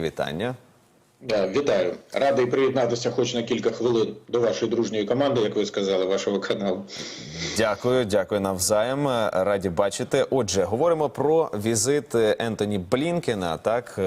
Вітання. Вітаю. Радий приєднатися хоч на кілька хвилин до вашої дружньої команди, як ви сказали, вашого каналу. Дякую, дякую навзаєм. Раді бачити. Отже, говоримо про візит Ентоні Блінкена. Так, е,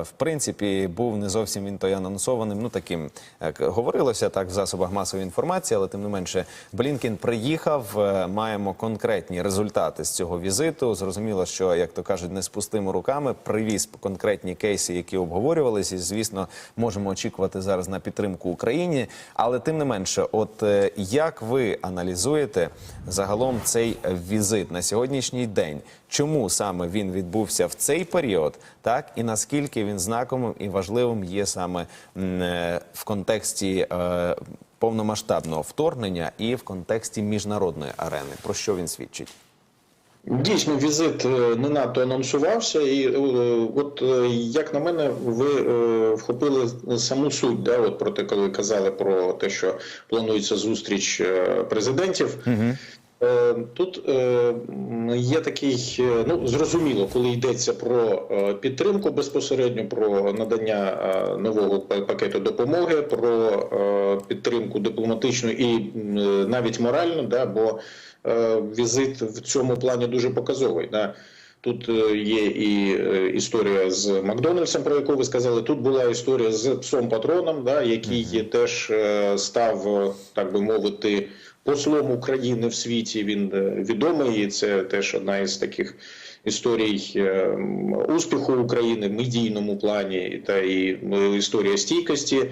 в принципі, був не зовсім він той анонсованим. Ну таким як говорилося так в засобах масової інформації, але тим не менше, Блінкен приїхав. е, Маємо конкретні результати з цього візиту. Зрозуміло, що як то кажуть, не з пустими руками привіз конкретні кейси, які обговорювалися. І звісно, можемо очікувати зараз на підтримку Україні. Але тим не менше, от е, як ви аналізуєте загалом цей візит на сьогоднішній день? Чому саме він відбувся в цей період, так і наскільки він знаковим і важливим є саме е, в контексті е, повномасштабного вторгнення і в контексті міжнародної арени? Про що він свідчить? Дійсно, візит е, не надто анонсувався, і е, от е, як на мене, ви вхопили саму суть, да, от про те, коли казали про те, що планується зустріч президентів. Е, Тут е, є такий, е, ну зрозуміло, коли йдеться про е, підтримку безпосередньо про надання е, нового пакету допомоги, про е, підтримку дипломатичну і е, навіть моральну, да, бо е, візит в цьому плані дуже показовий. Да. Тут е, є і е, історія з Макдональдсом, про яку ви сказали. Тут була історія з псом патроном, да, який є теж е, став, так би мовити, послом України в світі. Він відомий, і це теж одна із таких історій успіху України в медійному плані, та і е, історія стійкості.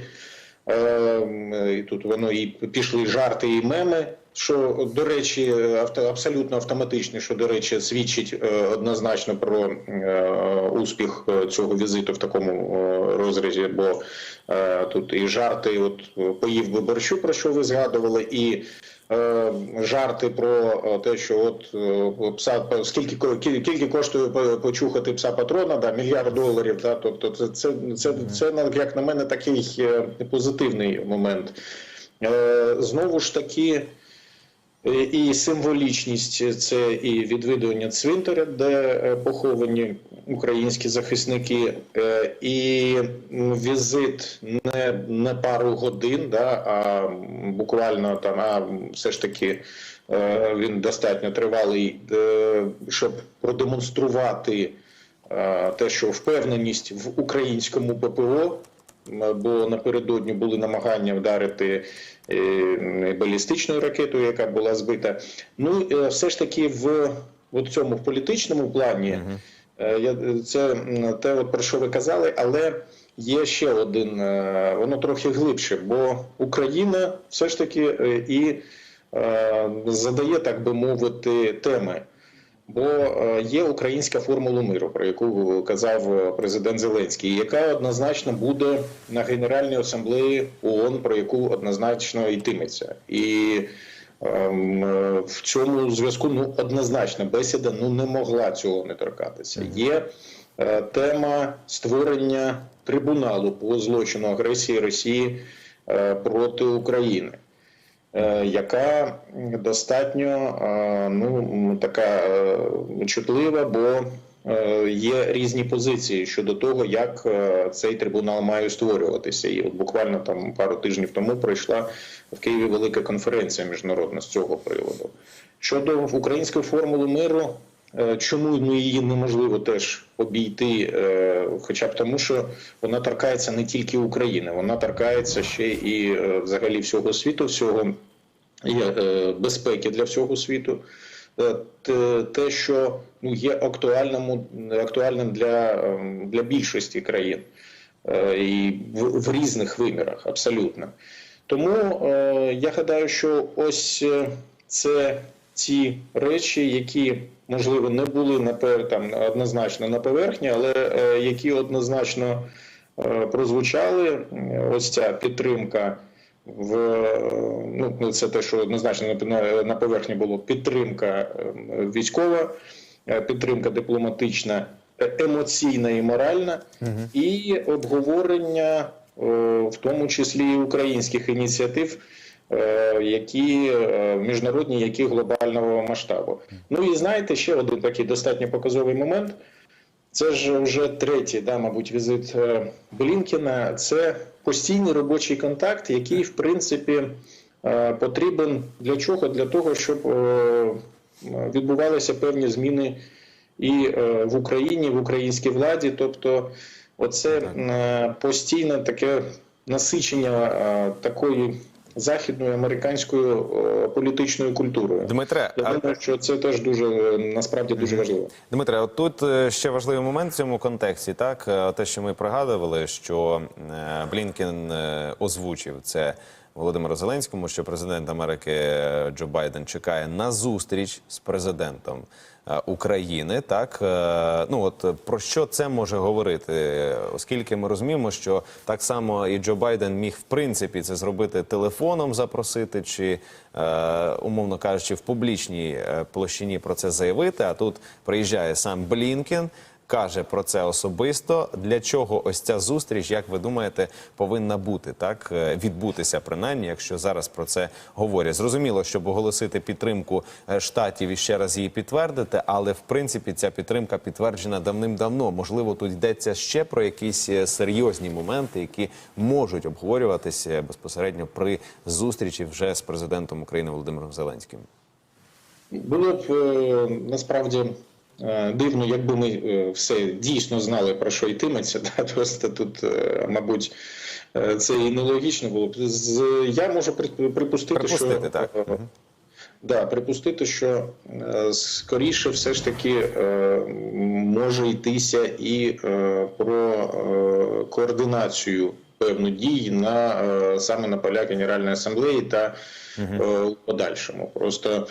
І тут воно і пішли жарти і меми. Що до речі, авто абсолютно автоматичне, що до речі, свідчить е, однозначно про е, успіх е, цього візиту в такому розрізі. Бо тут і жарти, от поїв би борщу, про що ви згадували, і жарти про те, що от пса скільки скільки коштує по- почухати пса патрона, да, мільярд доларів. Да, тобто це це, це, це, це як на мене такий позитивний момент. Знову ж таки. І символічність це і відвідування цвинтаря, де е, поховані українські захисники, е, і візит не, не пару годин, да, а буквально там, а все ж таки е, він достатньо тривалий, щоб продемонструвати те, що впевненість в українському ППО. Бо напередодні були намагання вдарити е, балістичною ракетою, яка була збита. Ну е, все ж таки, в от цьому в політичному плані, е, я це те, от про що ви казали, але є ще один, воно трохи глибше, бо Україна все ж таки і задає, так би мовити, теми. Бо е, є українська формула миру, про яку казав е, президент Зеленський, яка однозначно буде на Генеральній асамблеї ООН, про яку однозначно йтиметься. І ем, е, в цьому зв'язку ну однозначно бесіда ну не могла цього не торкатися. Є е, тема створення трибуналу по злочину агресії Росії е, проти України яка достатньо е, ну, така е, чутлива, бо е, є різні позиції щодо того, як е, цей трибунал має створюватися. І от буквально там пару тижнів тому пройшла в Києві велика конференція міжнародна з цього приводу. Щодо української формули миру, е, чому ну, її неможливо теж обійти, е, хоча б тому, що вона торкається не тільки України, вона торкається ще і е, взагалі всього світу, всього е, безпеки для всього світу. Е, те- що ну, є актуальним, актуальним для, ем, для більшості країн е, і в, в різних вимірах, абсолютно. Тому е, я гадаю, що ось е, це ті речі, які можливо не були напев, там однозначно на поверхні, але е, які однозначно е, прозвучали. Ось ця підтримка в е, ну це те, що однозначно на, на поверхні було підтримка е, військова, е, підтримка дипломатична, емоційна і моральна, і обговорення, в тому числі і українських ініціатив. Е, Які е, міжнародні, які глобального масштабу. Ну і знаєте, ще один такий достатньо показовий момент. Це ж вже третій, да, мабуть, візит е, Блінкена. Це постійний робочий контакт, який, в принципі, потрібен для чого? Для того, щоб відбувалися певні зміни і в Україні, в українській владі. Тобто, оце постійне таке насичення такої західною американською е, політичною культурою. Дмитре, Я а думаю, що це теж дуже е, насправді дуже важливо. Дмитре, от тут е, ще важливий момент в цьому контексті. Так, те, що ми пригадували, що Блінкен озвучив це Володимиру Зеленському, що президент Америки е, Джо Байден чекає на зустріч з президентом е, України. Так Е, ну от про що це може говорити? Оскільки ми розуміємо, що так само і Джо Байден міг в принципі це зробити телефоном, запросити чи умовно кажучи, в публічній площині про це заявити. А тут приїжджає сам Блінкен. Каже про це особисто. Для чого ось ця зустріч, як ви думаєте, повинна бути так е, відбутися, принаймні, якщо зараз про це говорять. Зрозуміло, щоб оголосити підтримку е, штатів і ще раз її підтвердити, але в принципі ця підтримка підтверджена давним-давно. Можливо, тут йдеться ще про якісь е, серйозні моменти, які можуть обговорюватися безпосередньо при зустрічі вже з президентом України Володимиром Зеленським. Було б насправді дивно, якби ми е, все дійсно знали, про що йтиметься. Да? Просто тут, е, мабуть, е, це і нелогічно було б. Я можу припустити, Припустити, що так. е, Да, припустити, що е, скоріше все ж таки е, може йтися і е, про е, координацію певну дій на е, саме на полях Генеральної асамблеї та е, у подальшому. Просто е,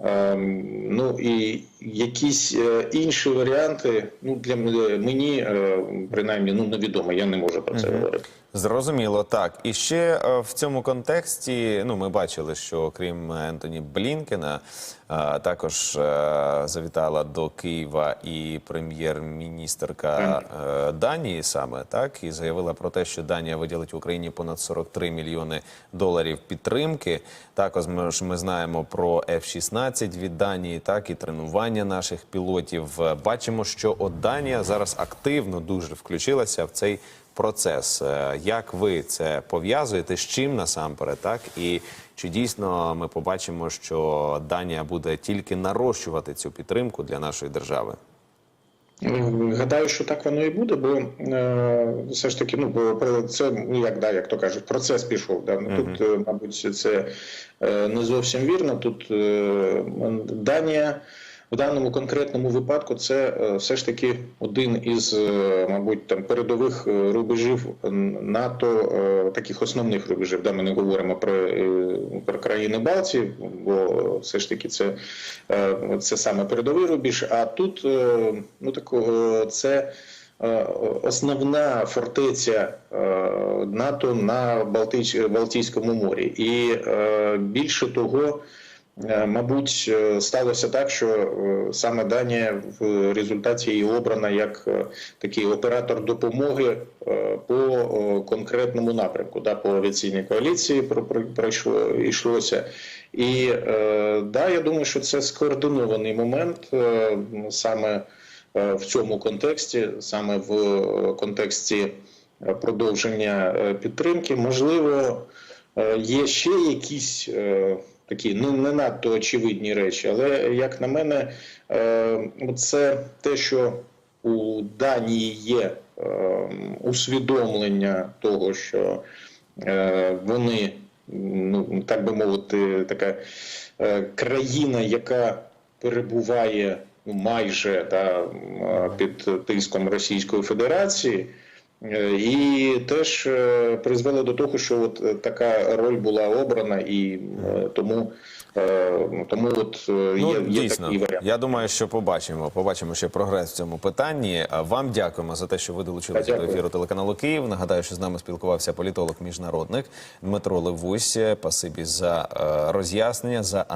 ну і якісь е, інші варіанти, ну для мені е, принаймні ну невідомо, я не можу про це говорити. Зрозуміло, так. І ще е, в цьому контексті, ну, ми бачили, що крім Ентоні Блінкена, е, також е, завітала до Києва і прем'єр-міністерка Данії саме, так, і заявила про те, що Данія виділить Україні понад 43 мільйони доларів підтримки. Також ми, ж ми знаємо про F-16 від Данії, так, і тренування наших пілотів. Бачимо, що от Данія зараз активно дуже включилася в цей процес. Е, Як ви це пов'язуєте? З чим насамперед, так і чи дійсно ми побачимо, що Данія буде тільки нарощувати цю підтримку для нашої держави? Гадаю, що так воно і буде, бо е, все ж таки, ну бо це ну як да, як то кажуть, процес пішов. Да? Ну, Тут, е, мабуть, це е, не зовсім вірно. Тут е, Данія в даному конкретному випадку це е, все ж таки один із, е, мабуть, там передових е, рубежів НАТО, таких основних рубежів. Да, ми не говоримо про, про країни Балтії, бо все ж таки це, це саме передовий рубіж. А тут ну такого це. Основна фортеця НАТО на Балтійському морі, і більше того, Мабуть, е, сталося так, що е, саме Данія в результаті і обрана як е, такий оператор допомоги е, по е, конкретному напрямку, да, по авіаційній коаліції про- про- пройшло йшлося. І е, да, я думаю, що це скоординований момент е, саме е, в цьому контексті, саме в е, контексті е, продовження е, підтримки. Можливо, е, є ще якісь. Такі ну не надто очевидні речі. Але як на мене, е, це те, що у Данії є е, усвідомлення того, що е, вони, ну так би мовити, така країна, яка перебуває майже да, під тиском Російської Федерації. Е, І теж е, призвело до того, що от е, така роль була обрана, і тому, тому от є, Ну, є дійсно, такий варіант. я думаю, що побачимо. Побачимо ще прогрес в цьому питанні. Вам дякуємо за те, що ви долучилися до ефіру телеканалу Київ. Нагадаю, що з нами спілкувався політолог міжнародник Дмитро Левусь. Пасибі за роз'яснення за аналіз.